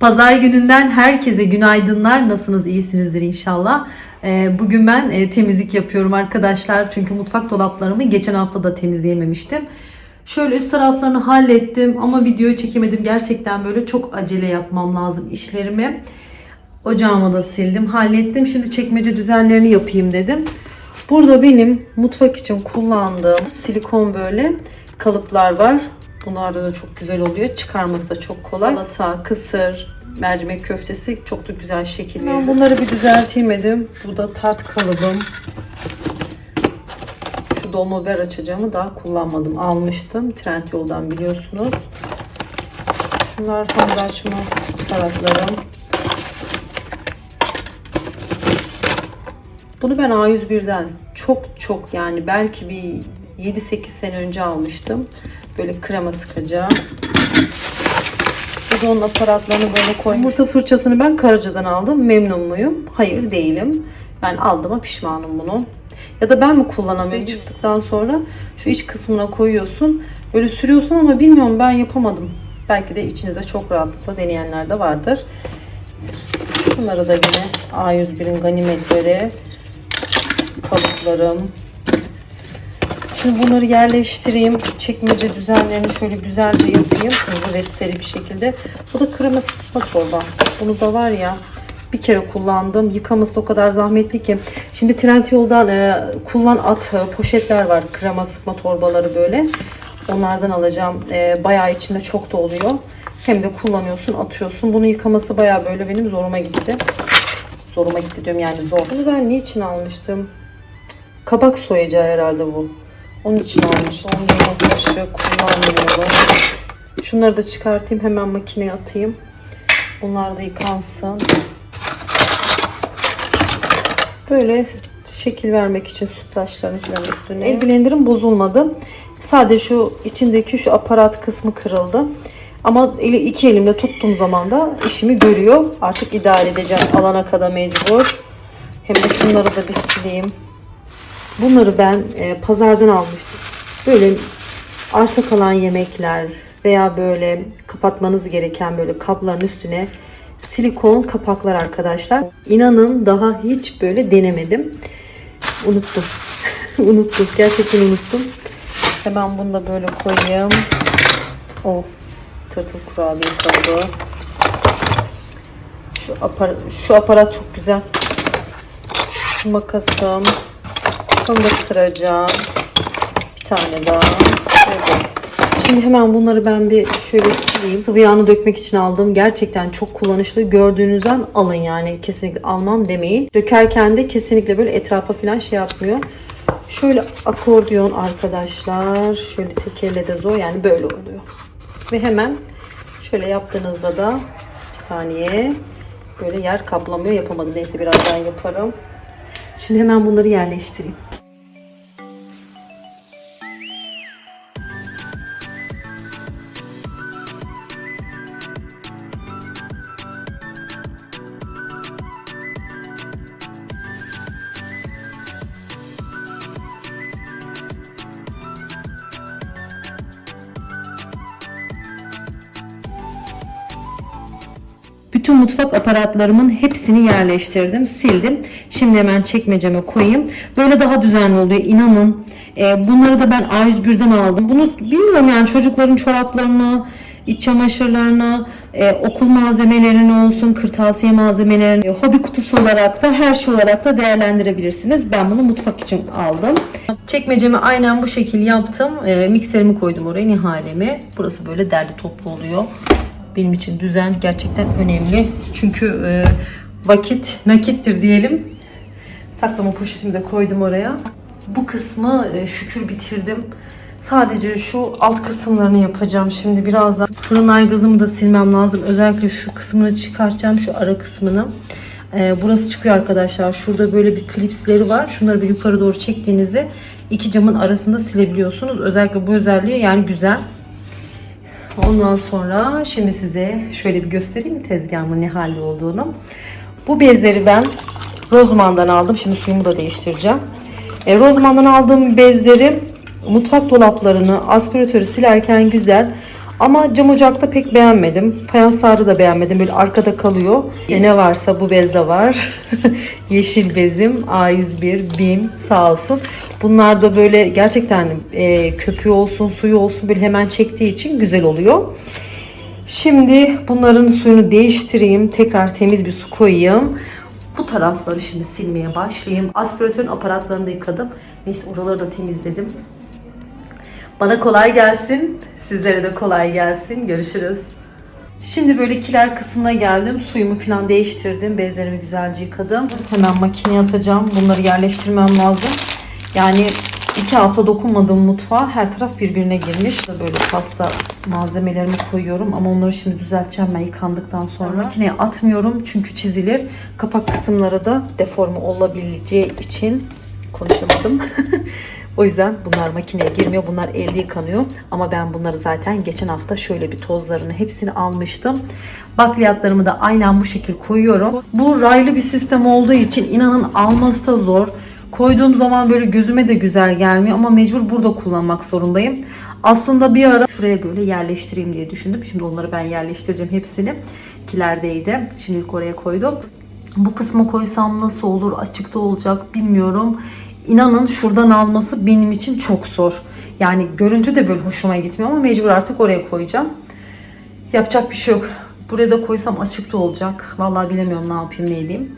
Pazar gününden herkese günaydınlar. Nasılsınız? İyisinizdir inşallah. Ee, Bugün ben e, temizlik yapıyorum arkadaşlar. Çünkü mutfak dolaplarımı geçen hafta da temizleyememiştim. Şöyle üst taraflarını hallettim ama videoyu çekemedim. Gerçekten böyle çok acele yapmam lazım işlerimi. Ocağımı da sildim, hallettim. Şimdi çekmece düzenlerini yapayım dedim. Burada benim mutfak için kullandığım silikon böyle kalıplar var. Bunlarda da çok güzel oluyor. Çıkarması da çok kolay. Salata, kısır, mercimek köftesi çok da güzel şekil veriyor. Ben bunları bir düzelteyim dedim. Bu da tart kalıbım. Şu dolma biber açacağımı daha kullanmadım. Almıştım. Trendyol'dan biliyorsunuz. Şunlar hamur açma taraflarım. Bunu ben A101'den çok çok yani belki bir 7-8 sene önce almıştım. Böyle krema sıkacağım. Bu da onun aparatlarını böyle koymuş. Yumurta fırçasını ben Karaca'dan aldım. Memnun muyum? Hayır değilim. Yani aldığıma pişmanım bunu. Ya da ben mi kullanamıyorum? Çıktıktan sonra şu iç kısmına koyuyorsun. Böyle sürüyorsun ama bilmiyorum ben yapamadım. Belki de içinizde çok rahatlıkla deneyenler de vardır. Şunları da yine A101'in ganimetleri kalıplarım. Şimdi bunları yerleştireyim. Çekmece düzenlerini şöyle güzelce yapayım. Hızlı ve seri bir şekilde. Bu da krema sıkma torba. Bunu da var ya bir kere kullandım. Yıkaması o kadar zahmetli ki. Şimdi Trendyol'dan e, kullan at e, poşetler var. Krema sıkma torbaları böyle. Onlardan alacağım. E, bayağı içinde çok da oluyor. Hem de kullanıyorsun, atıyorsun. Bunu yıkaması bayağı böyle benim zoruma gitti. Zoruma gitti diyorum yani zor. Bunu ben niçin almıştım? Kabak soyacağı herhalde bu. Onun için almıştım. Yemek kaşığı kullanmıyorum. Şunları da çıkartayım. Hemen makineye atayım. Bunlar da yıkansın. Böyle şekil vermek için sütlaçların falan üstüne. El blenderım bozulmadı. Sadece şu içindeki şu aparat kısmı kırıldı. Ama eli, iki elimle tuttuğum zaman da işimi görüyor. Artık idare edeceğim alana kadar mecbur. Hem de şunları da bir sileyim. Bunları ben e, pazardan almıştım. Böyle arta kalan yemekler veya böyle kapatmanız gereken böyle kapların üstüne silikon kapaklar arkadaşlar. İnanın daha hiç böyle denemedim. Unuttum. unuttum. Gerçekten unuttum. Hemen bunu da böyle koyayım. Of. Tırtıl kurabiye kalıbı. Şu, apar şu aparat çok güzel. Makasım. Bunu da kıracağım. Bir tane daha. Böyle. Şimdi hemen bunları ben bir şöyle sileyim. Sıvı yağını dökmek için aldım. Gerçekten çok kullanışlı. Gördüğünüzden alın yani. Kesinlikle almam demeyin. Dökerken de kesinlikle böyle etrafa falan şey yapmıyor. Şöyle akordiyon arkadaşlar. Şöyle tek elle de zor yani böyle oluyor. Ve hemen şöyle yaptığınızda da bir saniye böyle yer kaplamıyor. Yapamadım. Neyse birazdan yaparım. Şimdi hemen bunları yerleştireyim. Bütün mutfak aparatlarımın hepsini yerleştirdim, sildim. Şimdi hemen çekmeceme koyayım. Böyle daha düzenli oluyor inanın. Ee, bunları da ben A101'den aldım. Bunu bilmiyorum yani çocukların çoraplarını, iç çamaşırlarını, e, okul malzemelerini olsun, kırtasiye malzemelerini, e, hobi kutusu olarak da her şey olarak da değerlendirebilirsiniz. Ben bunu mutfak için aldım. Çekmecemi aynen bu şekil yaptım. E, mikserimi koydum oraya nihalemi. Burası böyle derli toplu oluyor. Benim için düzen gerçekten önemli. Çünkü e, vakit nakittir diyelim. Saklama poşetimi de koydum oraya. Bu kısmı e, şükür bitirdim. Sadece şu alt kısımlarını yapacağım şimdi birazdan. Fırın aygazımı da silmem lazım. Özellikle şu kısmını çıkartacağım. Şu ara kısmını. E, burası çıkıyor arkadaşlar. Şurada böyle bir klipsleri var. Şunları bir yukarı doğru çektiğinizde iki camın arasında silebiliyorsunuz. Özellikle bu özelliği yani güzel. Ondan sonra şimdi size şöyle bir göstereyim mi tezgahımın ne halde olduğunu. Bu bezleri ben Rozman'dan aldım. Şimdi suyumu da değiştireceğim. E, Rozman'dan aldığım bezleri mutfak dolaplarını, aspiratörü silerken güzel. Ama cam ocakta pek beğenmedim. Fayanslarda da beğenmedim. Böyle arkada kalıyor. E ne varsa bu bezde var. Yeşil bezim A101 BİM sağ olsun. Bunlar da böyle gerçekten e, köpüğü olsun suyu olsun böyle hemen çektiği için güzel oluyor. Şimdi bunların suyunu değiştireyim. Tekrar temiz bir su koyayım. Bu tarafları şimdi silmeye başlayayım. Aspiratörün aparatlarını da yıkadım. Neyse oraları da temizledim. Bana kolay gelsin. Sizlere de kolay gelsin. Görüşürüz. Şimdi böyle kiler kısmına geldim. Suyumu falan değiştirdim. Bezlerimi güzelce yıkadım. Hemen makineye atacağım. Bunları yerleştirmem lazım. Yani iki hafta dokunmadığım mutfağa her taraf birbirine girmiş. Böyle pasta malzemelerimi koyuyorum ama onları şimdi düzelteceğim ben yıkandıktan sonra. Makineye atmıyorum çünkü çizilir. Kapak kısımları da deforme olabileceği için konuşamadım. O yüzden bunlar makineye girmiyor. Bunlar elde yıkanıyor. Ama ben bunları zaten geçen hafta şöyle bir tozlarını hepsini almıştım. Bakliyatlarımı da aynen bu şekil koyuyorum. Bu raylı bir sistem olduğu için inanın alması da zor. Koyduğum zaman böyle gözüme de güzel gelmiyor ama mecbur burada kullanmak zorundayım. Aslında bir ara şuraya böyle yerleştireyim diye düşündüm. Şimdi onları ben yerleştireceğim hepsini. Kilerdeydi. Şimdilik oraya koydum. Bu kısmı koysam nasıl olur? Açıkta olacak bilmiyorum. İnanın şuradan alması benim için çok zor. Yani görüntü de böyle hoşuma gitmiyor ama mecbur artık oraya koyacağım. Yapacak bir şey yok. Buraya da koysam açıkta olacak. Vallahi bilemiyorum ne yapayım ne edeyim.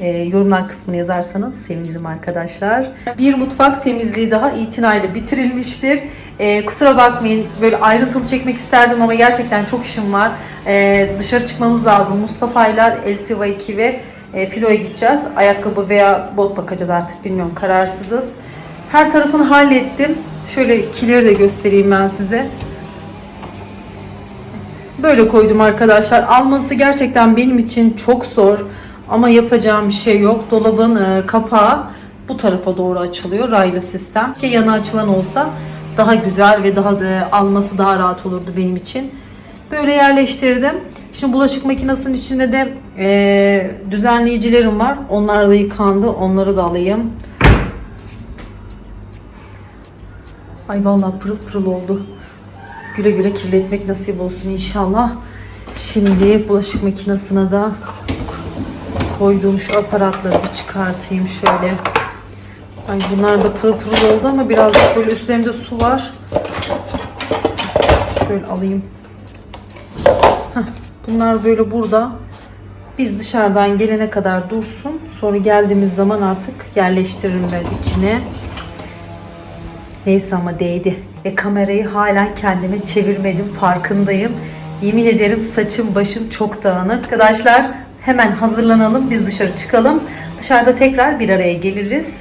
Ee, yorumlar kısmını yazarsanız sevinirim arkadaşlar. Bir mutfak temizliği daha itinayla bitirilmiştir. Ee, kusura bakmayın böyle ayrıntılı çekmek isterdim ama gerçekten çok işim var. Ee, dışarı çıkmamız lazım. Mustafa ile Elsiva 2 ve e, Filo'ya gideceğiz. Ayakkabı veya bot bakacağız artık bilmiyorum kararsızız. Her tarafını hallettim. Şöyle kileri de göstereyim ben size. Böyle koydum arkadaşlar. Alması gerçekten benim için çok zor. Ama yapacağım bir şey yok. Dolabın e, kapağı bu tarafa doğru açılıyor. Raylı sistem. Ki yana açılan olsa daha güzel ve daha da alması daha rahat olurdu benim için. Böyle yerleştirdim. Şimdi bulaşık makinesinin içinde de e, düzenleyicilerim var. Onlar da yıkandı. Onları da alayım. Ay vallahi pırıl pırıl oldu. Güle güle kirletmek nasip olsun inşallah. Şimdi bulaşık makinesine de koyduğum şu aparatları bir çıkartayım şöyle. Ay bunlar da pırıl pırıl oldu ama biraz böyle üstlerinde su var. Şöyle alayım. Heh, bunlar böyle burada. Biz dışarıdan gelene kadar dursun. Sonra geldiğimiz zaman artık yerleştiririm ben içine. Neyse ama değdi. Ve kamerayı hala kendime çevirmedim. Farkındayım. Yemin ederim saçım başım çok dağınık. Arkadaşlar hemen hazırlanalım. Biz dışarı çıkalım. Dışarıda tekrar bir araya geliriz.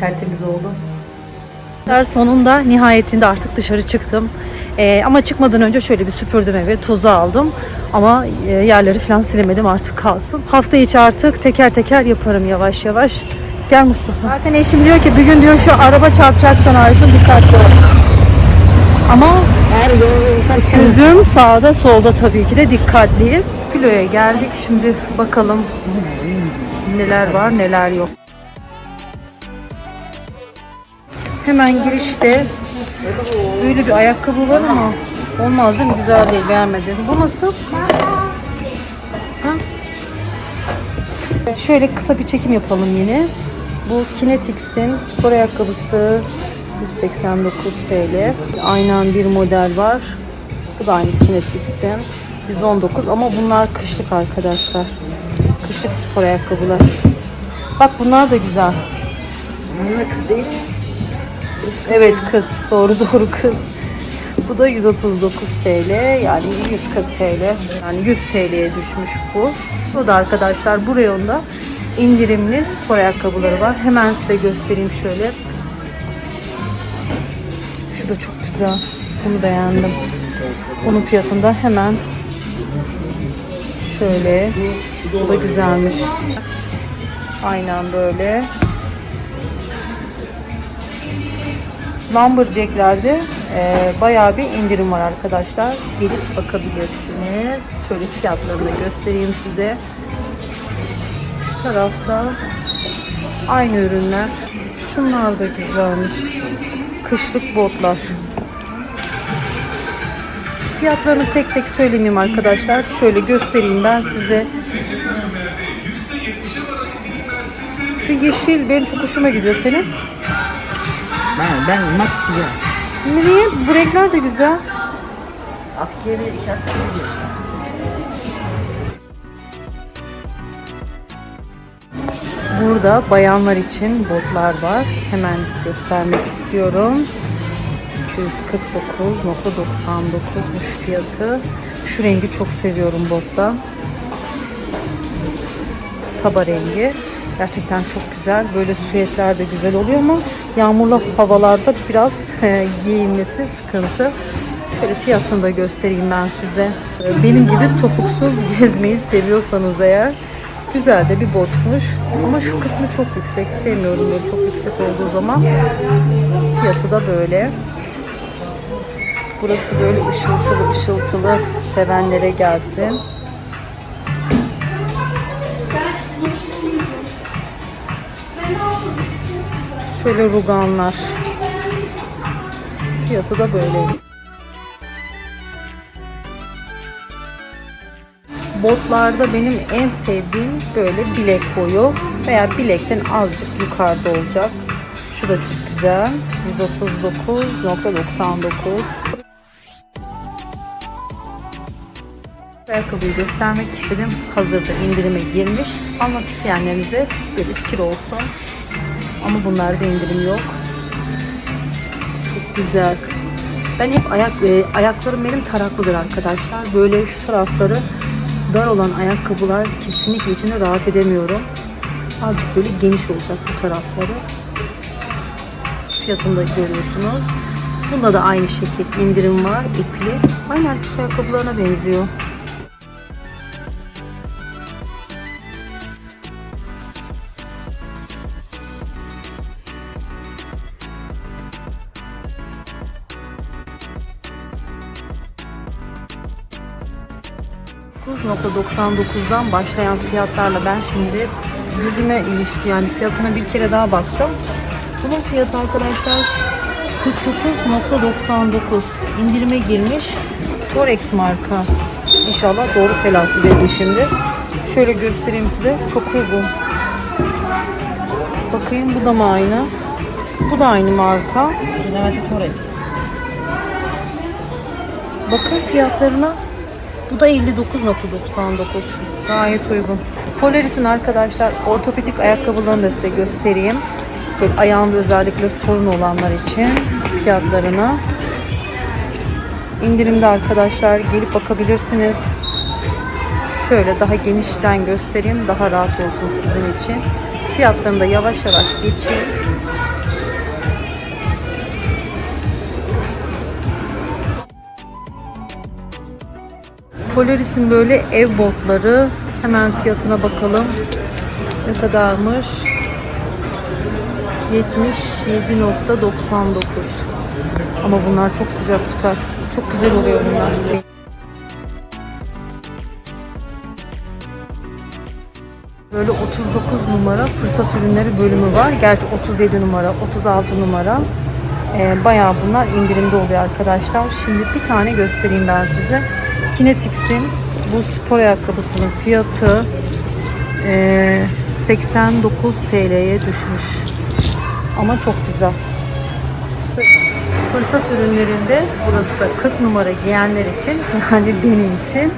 Tertemiz oldu. Sonunda nihayetinde artık dışarı çıktım. Ee, ama çıkmadan önce şöyle bir süpürdüm evi, tozu aldım. Ama e, yerleri falan silemedim artık kalsın. Hafta içi artık teker teker yaparım yavaş yavaş. Gel Mustafa. Zaten eşim diyor ki bir gün diyor şu araba çarpacaksan Aysun dikkatli ol. Ama gözüm sağda solda tabii ki de dikkatliyiz. Filoya geldik şimdi bakalım neler var neler yok. Hemen girişte böyle bir ayakkabı var ama olmaz değil mi? Güzel değil beğenmedim. Bu nasıl? Ha? Şöyle kısa bir çekim yapalım yine. Bu Kinetics'in spor ayakkabısı 189 TL. Aynen bir model var. Bu da aynı Kinetics'in. 119 ama bunlar kışlık arkadaşlar. Kışlık spor ayakkabılar. Bak bunlar da güzel. Bunlar kız değil. Evet kız. Doğru doğru kız. Bu da 139 TL yani 140 TL yani 100 TL'ye düşmüş bu. Bu da arkadaşlar bu reyonda indirimli spor ayakkabıları var. Hemen size göstereyim şöyle. Şu da çok güzel. Bunu beğendim. Bunun fiyatında hemen şöyle. Bu da güzelmiş. Aynen böyle. Lumberjack'lerde e, bayağı bir indirim var arkadaşlar. Gelip bakabilirsiniz. Şöyle fiyatlarını göstereyim size. Şu tarafta aynı ürünler. Şunlar da güzelmiş. Kışlık botlar. Fiyatlarını tek tek söylemeyeyim arkadaşlar. Şöyle göstereyim ben size. Şu yeşil benim çok hoşuma gidiyor senin. Ben, ben mat istiyorum. Niye? Bu renkler de güzel. Askeri şart gidiyor. Burada bayanlar için botlar var. Hemen göstermek istiyorum. 249.99'muş fiyatı. Şu rengi çok seviyorum botta. Taba rengi. Gerçekten çok güzel. Böyle süetler de güzel oluyor ama yağmurlu havalarda biraz e, giyinmesi sıkıntı. Şöyle fiyatını da göstereyim ben size. Benim gibi topuksuz gezmeyi seviyorsanız eğer güzel de bir botmuş. Ama şu kısmı çok yüksek. Sevmiyorum böyle çok yüksek olduğu zaman. Fiyatı da böyle. Burası böyle ışıltılı ışıltılı sevenlere gelsin. Şöyle ruganlar. Fiyatı da böyle. Botlarda benim en sevdiğim böyle bilek boyu veya bilekten azıcık yukarıda olacak. Şu da çok güzel. 139.99 Ayakkabıyı göstermek istedim. Hazırda indirime girmiş. Almak isteyenlerinize bir fikir olsun. Ama bunlarda indirim yok. Çok güzel. Ben hep ayak e, ayaklarım benim taraklıdır arkadaşlar. Böyle şu tarafları dar olan ayakkabılar kesinlikle içinde rahat edemiyorum. Azıcık böyle geniş olacak bu tarafları. Fiyatını da görüyorsunuz. Bunda da aynı şekilde indirim var. ipli. Aynı ayakkabılarına benziyor. %99'dan başlayan fiyatlarla ben şimdi yüzüme ilişti yani fiyatına bir kere daha baktım. Bunun fiyatı arkadaşlar 49.99 indirime girmiş Torex marka. İnşallah doğru telaffuz edin şimdi. Şöyle göstereyim size. Çok uygun. Bakayım bu da mı aynı? Bu da aynı marka. Dinamati Torres. Bakın fiyatlarına. Bu da 59.99. Gayet uygun. Polaris'in arkadaşlar ortopedik ayakkabılarını da size göstereyim. Böyle ayağında özellikle sorun olanlar için fiyatlarını. İndirimde arkadaşlar gelip bakabilirsiniz. Şöyle daha genişten göstereyim. Daha rahat olsun sizin için. Fiyatlarını da yavaş yavaş geçeyim. Polaris'in böyle ev botları. Hemen fiyatına bakalım. Ne kadarmış? 77.99 Ama bunlar çok sıcak tutar. Çok güzel oluyor bunlar. Böyle 39 numara fırsat ürünleri bölümü var. Gerçi 37 numara, 36 numara. Ee, bayağı bunlar indirimde oluyor arkadaşlar. Şimdi bir tane göstereyim ben size. Kinetix'in bu spor ayakkabısının fiyatı ee, 89 TL'ye düşmüş. Ama çok güzel. Fırsat ürünlerinde burası da 40 numara giyenler için yani benim için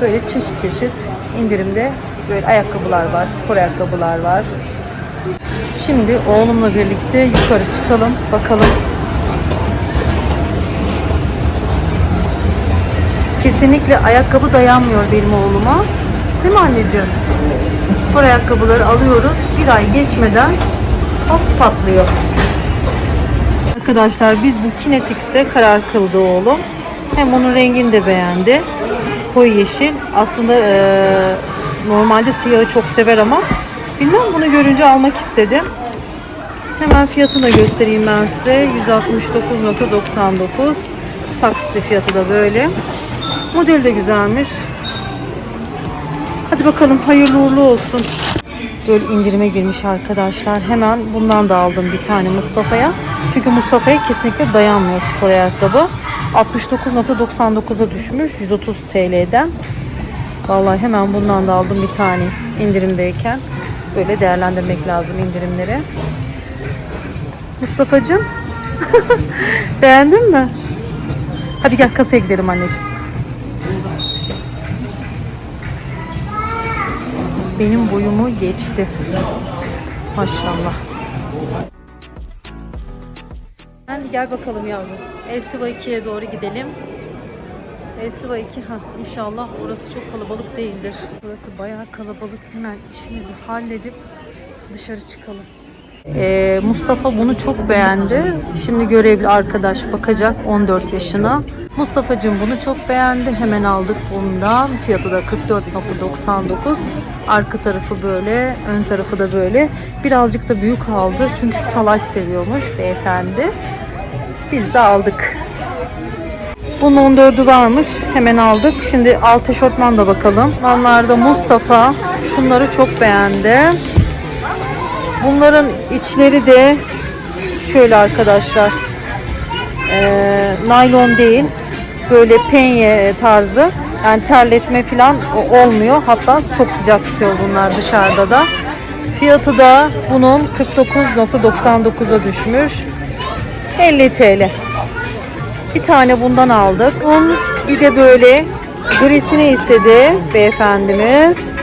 böyle çeşit çeşit indirimde böyle ayakkabılar var, spor ayakkabılar var. Şimdi oğlumla birlikte yukarı çıkalım, bakalım. Kesinlikle ayakkabı dayanmıyor benim oğluma. Değil mi anneciğim? Spor ayakkabıları alıyoruz. Bir ay geçmeden hop patlıyor. Arkadaşlar biz bu Kinetix'te karar kıldı oğlum. Hem onun rengini de beğendi. Koyu yeşil. Aslında eee, normalde siyahı çok sever ama bilmem bunu görünce almak istedim. Hemen fiyatını da göstereyim ben size. 169.99. Taksitli fiyatı da böyle. Model de güzelmiş. Hadi bakalım hayırlı uğurlu olsun. Böyle indirime girmiş arkadaşlar. Hemen bundan da aldım bir tane Mustafa'ya. Çünkü Mustafa'ya kesinlikle dayanmıyor spor ayakkabı. 69.99'a düşmüş 130 TL'den. Vallahi hemen bundan da aldım bir tane indirimdeyken. Böyle değerlendirmek lazım indirimleri. Mustafa'cığım beğendin mi? Hadi gel kasaya gidelim anneciğim. Benim boyumu geçti. Maşallah. Hadi gel bakalım yavrum. Elsiva 2'ye doğru gidelim. Elsiva 2 ha inşallah orası çok kalabalık değildir. Burası bayağı kalabalık. Hemen işimizi halledip dışarı çıkalım. Ee, Mustafa bunu çok beğendi. Şimdi görevli arkadaş bakacak 14 yaşına. Mustafa'cığım bunu çok beğendi. Hemen aldık bundan. Fiyatı da 44.99. Arka tarafı böyle, ön tarafı da böyle. Birazcık da büyük aldı. Çünkü salaş seviyormuş beyefendi. Biz de aldık. Bunun 14'ü varmış. Hemen aldık. Şimdi alt eşortman da bakalım. Onlarda Mustafa şunları çok beğendi. Bunların içleri de şöyle arkadaşlar. Ee, naylon değil. Böyle penye tarzı. Yani terletme falan olmuyor. Hatta çok sıcak tutuyor bunlar dışarıda da. Fiyatı da bunun 49.99'a düşmüş. 50 TL. Bir tane bundan aldık. Bunun bir de böyle grisini istedi beyefendimiz.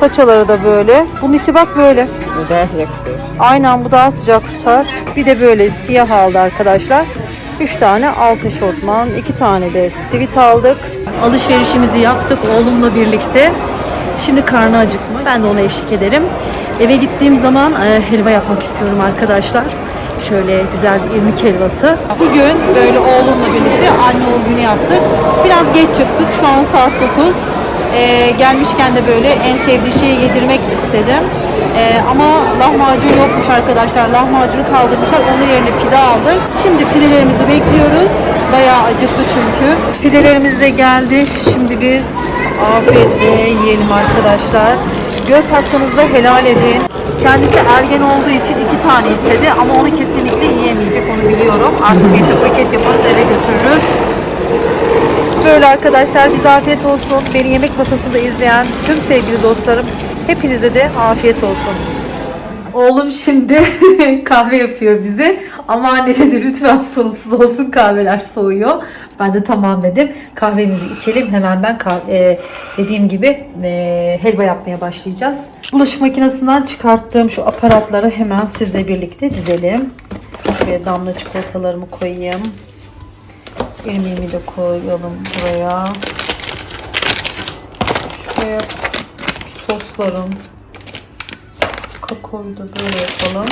Paçaları da böyle. Bunun içi bak böyle. Bu daha sıcak tutuyor. Aynen bu daha sıcak tutar. Bir de böyle siyah aldı arkadaşlar. 3 tane alt eşortman, 2 tane de sivit aldık. Alışverişimizi yaptık oğlumla birlikte. Şimdi karnı acıkma. Ben de ona eşlik ederim. Eve gittiğim zaman e, helva yapmak istiyorum arkadaşlar. Şöyle güzel bir irmik helvası. Bugün böyle oğlumla birlikte anne oğul günü yaptık. Biraz geç çıktık. Şu an saat 9. E, gelmişken de böyle en sevdiği şeyi yedirmek istedim. Ee, ama lahmacun yokmuş arkadaşlar. Lahmacunu kaldırmışlar. Onun yerine pide aldık. Şimdi pidelerimizi bekliyoruz. Bayağı acıktı çünkü. Pidelerimiz de geldi. Şimdi biz afiyetle yiyelim arkadaşlar. Göz hakkınızda helal edin. Kendisi ergen olduğu için iki tane istedi ama onu kesinlikle yiyemeyecek onu biliyorum. Artık neyse paket yaparız eve götürürüz. Böyle arkadaşlar bize afiyet olsun. Beni yemek masasında izleyen tüm sevgili dostlarım hepinize de afiyet olsun. Oğlum şimdi kahve yapıyor bize. Ama anne dedi lütfen sorumsuz olsun kahveler soğuyor. Ben de tamam dedim. Kahvemizi içelim. Hemen ben e, dediğim gibi e, helva yapmaya başlayacağız. Bulaşık makinesinden çıkarttığım şu aparatları hemen sizle birlikte dizelim. Şuraya damla çikolatalarımı koyayım. İrmiğimi de koyalım buraya. Şuraya soslarım. Kakaoyu da böyle yapalım.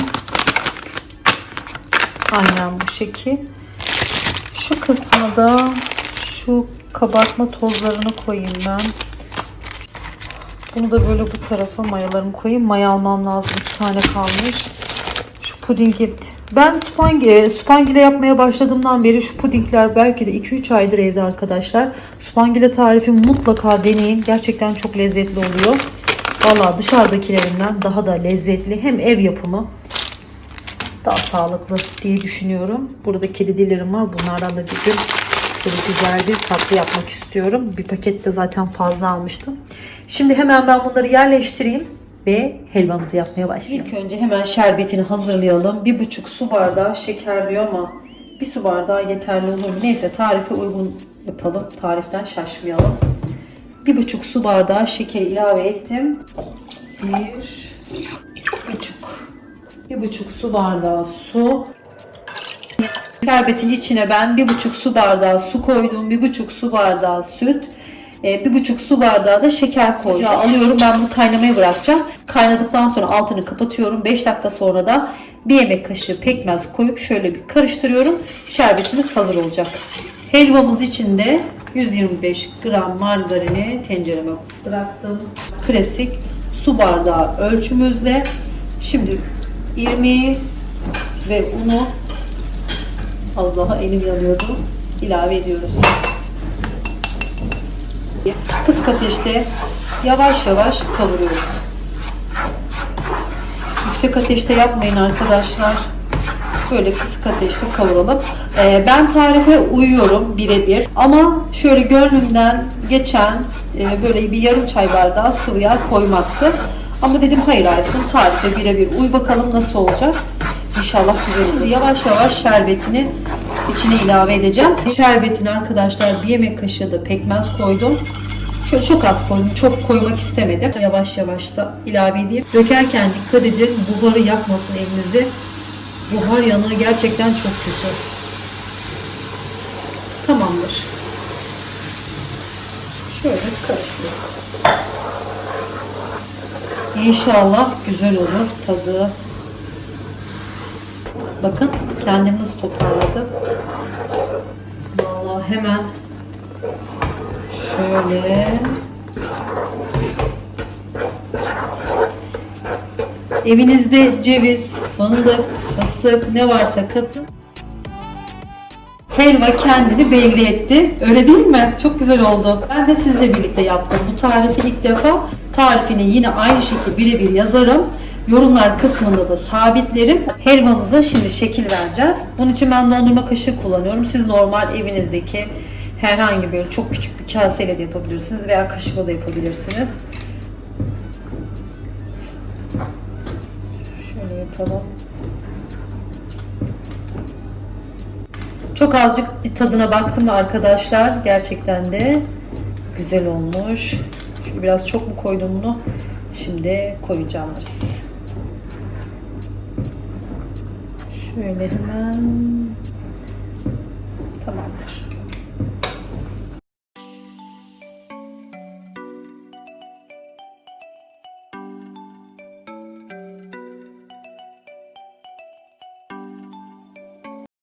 Aynen bu şekil. Şu kısmı da şu kabartma tozlarını koyayım ben. Bunu da böyle bu tarafa mayalarımı koyayım. Maya almam lazım. İki tane kalmış. Şu pudingi. Ben spangi, spangile yapmaya başladığımdan beri şu pudingler belki de 2-3 aydır evde arkadaşlar. Spangile tarifi mutlaka deneyin. Gerçekten çok lezzetli oluyor. Valla dışarıdakilerinden daha da lezzetli. Hem ev yapımı daha sağlıklı diye düşünüyorum. Burada kedi dillerim var. Bunlardan da bir gün şöyle güzel bir tatlı yapmak istiyorum. Bir paket de zaten fazla almıştım. Şimdi hemen ben bunları yerleştireyim ve helvamızı yapmaya başlayalım. İlk önce hemen şerbetini hazırlayalım. Bir buçuk su bardağı şeker diyor ama bir su bardağı yeterli olur? Neyse tarife uygun yapalım. Tariften şaşmayalım. Bir buçuk su bardağı şeker ilave ettim. Bir buçuk bir buçuk su bardağı su. Şerbetin içine ben bir buçuk su bardağı su koydum. Bir buçuk su bardağı süt. E, Bir buçuk su bardağı da şeker. Ocağa alıyorum ben bunu kaynamaya bırakacağım. Kaynadıktan sonra altını kapatıyorum. 5 dakika sonra da bir yemek kaşığı pekmez koyup şöyle bir karıştırıyorum. Şerbetimiz hazır olacak. Helvamız için de 125 gram margarini tencereme bıraktım. Klasik su bardağı ölçümüzle. Şimdi irmiği ve unu az daha elim yanıyordu. ilave ediyoruz. Kısık ateşte yavaş yavaş kavuruyoruz. Yüksek ateşte yapmayın arkadaşlar. Böyle kısık ateşte kavuralım. Ee, ben tarife uyuyorum birebir. Ama şöyle gönlümden geçen e, böyle bir yarım çay bardağı sıvı yağ koymaktı. Ama dedim hayır Aysun tarife birebir uy bakalım nasıl olacak. İnşallah güzel olur. Yavaş yavaş şerbetini içine ilave edeceğim. Şerbetini arkadaşlar bir yemek kaşığı da pekmez koydum. Şöyle çok az koydum. Çok koymak istemedim. Yavaş yavaş da ilave edeyim. Dökerken dikkat edin. Buharı yakmasın elinizi. Buhar yanığı gerçekten çok kötü. Tamamdır. Şöyle karıştırıyorum. İnşallah güzel olur tadı. Bakın kendini nasıl toparladı. Vallahi hemen şöyle evinizde ceviz, fındık, fıstık ne varsa katın. Helva kendini belli etti. Öyle değil mi? Çok güzel oldu. Ben de sizle birlikte yaptım. Bu tarifi ilk defa tarifini yine aynı şekilde birebir yazarım. Yorumlar kısmında da sabitlerim. Helvamıza şimdi şekil vereceğiz. Bunun için ben dondurma kaşığı kullanıyorum. Siz normal evinizdeki herhangi böyle çok küçük bir kaseyle de yapabilirsiniz veya kaşıkla da yapabilirsiniz. Şöyle yapalım. Çok azıcık bir tadına baktım arkadaşlar. Gerçekten de güzel olmuş. Şöyle biraz çok mu koydum bunu? Şimdi koyacağım arası. Şöyle hemen tamamdır.